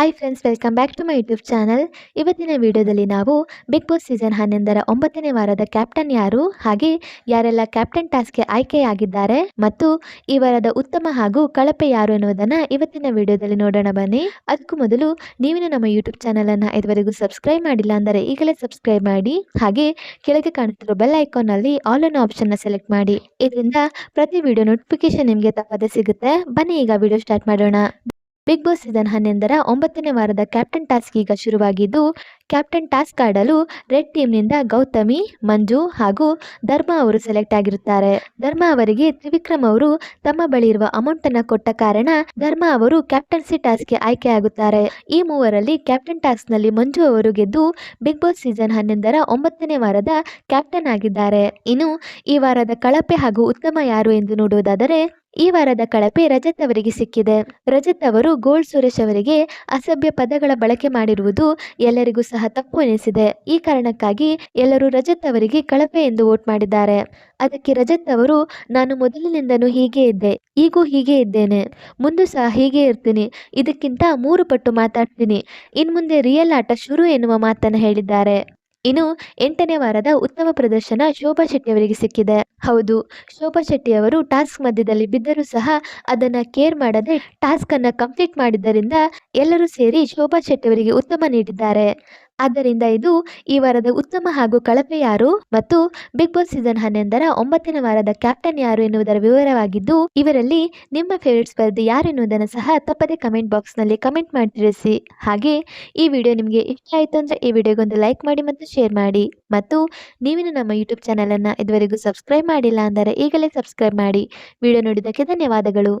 Hi friends welcome back to my YouTube channel ಇವತ್ತಿನ ವಿಡಿಯೋದಲ್ಲಿ ನಾವು ಬಿಗ್ ಬಾಸ್ ಸೀಸನ್ ಹನ್ನೊಂದರ ಒಂಬತ್ತನೇ ವಾರದ ಕ್ಯಾಪ್ಟನ್ ಯಾರು, ಹಾಗೆ ಯಾರೆಲ್ಲ ಕ್ಯಾಪ್ಟನ್ ಟಾಸ್ಕ್ಗೆ ಆಯ್ಕೆಯಾಗಿದ್ದಾರೆ, ಮತ್ತು ಈ ವಾರದ ಉತ್ತಮ ಹಾಗೂ ಕಳಪೆ ಯಾರು ಎನ್ನುವುದನ್ನು ಇವತ್ತಿನ ವಿಡಿಯೋದಲ್ಲಿ ನೋಡೋಣ ಬನ್ನಿ. ಅದಕ್ಕೂ ಮೊದಲು ನೀವಿನ ನಮ್ಮ ಯೂಟ್ಯೂಬ್ ಚಾನಲನ್ನು ಇದುವರೆಗೂ ಸಬ್ಸ್ಕ್ರೈಬ್ ಮಾಡಿಲ್ಲ ಅಂದರೆ ಈಗಲೇ ಸಬ್ಸ್ಕ್ರೈಬ್ ಮಾಡಿ, ಹಾಗೆ ಕೆಳಗೆ ಕಾಣುತ್ತಿರುವ ಬೆಲ್ ಐಕಾನ್ನಲ್ಲಿ ಆಲ್ ಅನ್ ಆಪ್ಷನ್ನ ಸೆಲೆಕ್ಟ್ ಮಾಡಿ. ಇದರಿಂದ ಪ್ರತಿ ವಿಡಿಯೋ ನೋಟಿಫಿಕೇಶನ್ ನಿಮಗೆ ತಪ್ಪದೆ ಸಿಗುತ್ತೆ. ಬನ್ನಿ ಈಗ ವಿಡಿಯೋ ಸ್ಟಾರ್ಟ್ ಮಾಡೋಣ. ಬಿಗ್ ಬಾಸ್ ಸೀಸನ್ ಹನ್ನೊಂದರ ಒಂಬತ್ತನೇ ವಾರದ ಕ್ಯಾಪ್ಟನ್ ಟಾಸ್ಕ್ ಈಗ ಶುರುವಾಗಿದ್ದು ಕ್ಯಾಪ್ಟನ್ ಟಾಸ್ಕ್ ಆಡಲು ರೆಡ್ ಟೀಮ್ನಿಂದ ಗೌತಮಿ, ಮಂಜು ಹಾಗೂ ಧರ್ಮ ಅವರು ಸೆಲೆಕ್ಟ್ ಆಗಿರುತ್ತಾರೆ. ಧರ್ಮ ಅವರಿಗೆ ತ್ರಿವಿಕ್ರಮ್ ಅವರು ತಮ್ಮ ಬಳಿ ಇರುವ ಅಮೌಂಟ್ ಅನ್ನ ಕೊಟ್ಟ ಕಾರಣ ಧರ್ಮ ಅವರು ಕ್ಯಾಪ್ಟನ್ಸಿ ಟಾಸ್ಕ್ಗೆ ಆಯ್ಕೆಯಾಗುತ್ತಾರೆ. ಈ ಮೂವರಲ್ಲಿ ಕ್ಯಾಪ್ಟನ್ ಟಾಸ್ಕ್ನಲ್ಲಿ ಮಂಜು ಅವರು ಗೆದ್ದು ಬಿಗ್ ಬಾಸ್ ಸೀಸನ್ ಹನ್ನೊಂದರ ಒಂಬತ್ತನೇ ವಾರದ ಕ್ಯಾಪ್ಟನ್ ಆಗಿದ್ದಾರೆ. ಇನ್ನು ಈ ವಾರದ ಕಳಪೆ ಹಾಗೂ ಉತ್ತಮ ಯಾರು ಎಂದು ನೋಡುವುದಾದರೆ, ಈ ವಾರದ ಕಳಪೆ ರಜತ್ ಅವರಿಗೆ ಸಿಕ್ಕಿದೆ. ರಜತ್ ಅವರು ಗೋಲ್ಡ್ ಸುರೇಶ್ ಅವರಿಗೆ ಅಸಭ್ಯ ಪದಗಳ ಬಳಕೆ ಮಾಡಿರುವುದು ಎಲ್ಲರಿಗೂ ಸಹ ತಪ್ಪು ಎನಿಸಿದೆ. ಈ ಕಾರಣಕ್ಕಾಗಿ ಎಲ್ಲರೂ ರಜತ್ ಅವರಿಗೆ ಕಳಪೆ ಎಂದು ವೋಟ್ ಮಾಡಿದ್ದಾರೆ. ಅದಕ್ಕೆ ರಜತ್ ಅವರು, ನಾನು ಮೊದಲಿನಿಂದನೂ ಹೀಗೆ ಇದ್ದೆ. ಈಗೂ ಹೀಗೆ ಇದ್ದೇನೆ. ಮುಂದೆ ಸಹ ಹೀಗೆ ಇರ್ತೀನಿ. ಇದಕ್ಕಿಂತ ಮೂರು ಪಟ್ಟು ಮಾತಾಡ್ತೀನಿ. ಇನ್ಮುಂದೆ ರಿಯಲ್ ಆಟ ಶುರು ಎನ್ನುವ ಮಾತನ್ನು ಹೇಳಿದ್ದಾರೆ. ಇನ್ನು ಎಂಟನೇ ವಾರದ ಉತ್ತಮ ಪ್ರದರ್ಶನ ಶೋಭಾ ಶೆಟ್ಟಿ ಅವರಿಗೆ ಸಿಕ್ಕಿದೆ. ಹೌದು, ಶೋಭಾ ಶೆಟ್ಟಿ ಅವರು ಟಾಸ್ಕ್ ಮಧ್ಯದಲ್ಲಿ ಬಿದ್ದರೂ ಸಹ ಅದನ್ನ ಕೇರ್ ಮಾಡದೆ ಟಾಸ್ಕ್ ಅನ್ನ ಕಂಪ್ಲೀಟ್ ಮಾಡಿದ್ದರಿಂದ ಎಲ್ಲರೂ ಸೇರಿ ಶೋಭಾ ಶೆಟ್ಟಿ ಅವರಿಗೆ ಉತ್ತಮ ನೀಡಿದ್ದಾರೆ. ಆದ್ದರಿಂದ ಇದು ಈ ವಾರದ ಉತ್ತಮ ಹಾಗೂ ಕಳಪೆ ಯಾರು ಮತ್ತು ಬಿಗ್ ಬಾಸ್ ಸೀಸನ್ ಹನ್ನೊಂದರ ಒಂಬತ್ತನೇ ವಾರದ ಕ್ಯಾಪ್ಟನ್ ಯಾರು ಎನ್ನುವುದರ ವಿವರವಾಗಿದ್ದು, ಇವರಲ್ಲಿ ನಿಮ್ಮ ಫೇವರೇಟ್ ಸ್ಪರ್ಧೆ ಯಾರು ಎನ್ನುವುದನ್ನು ಸಹ ತಪ್ಪದೆ ಕಮೆಂಟ್ ಬಾಕ್ಸ್ನಲ್ಲಿ ಕಮೆಂಟ್ ಮಾಡಿ ತಿಳಿಸಿ ಹಾಗೆ ಈ ವಿಡಿಯೋ ನಿಮಗೆ ಇಷ್ಟ ಆಯಿತು ಅಂದರೆ ಈ ವಿಡಿಯೋಗೊಂದು ಲೈಕ್ ಮಾಡಿ ಮತ್ತು ಶೇರ್ ಮಾಡಿ. ಮತ್ತು ನೀವಿನ ನಮ್ಮ ಯೂಟ್ಯೂಬ್ ಚಾನಲನ್ನು ಇದುವರೆಗೂ ಸಬ್ಸ್ಕ್ರೈಬ್ ಮಾಡಿಲ್ಲ ಅಂದರೆ ಈಗಲೇ ಸಬ್ಸ್ಕ್ರೈಬ್ ಮಾಡಿ. ವಿಡಿಯೋ ನೋಡಿದ್ದಕ್ಕೆ ಧನ್ಯವಾದಗಳು.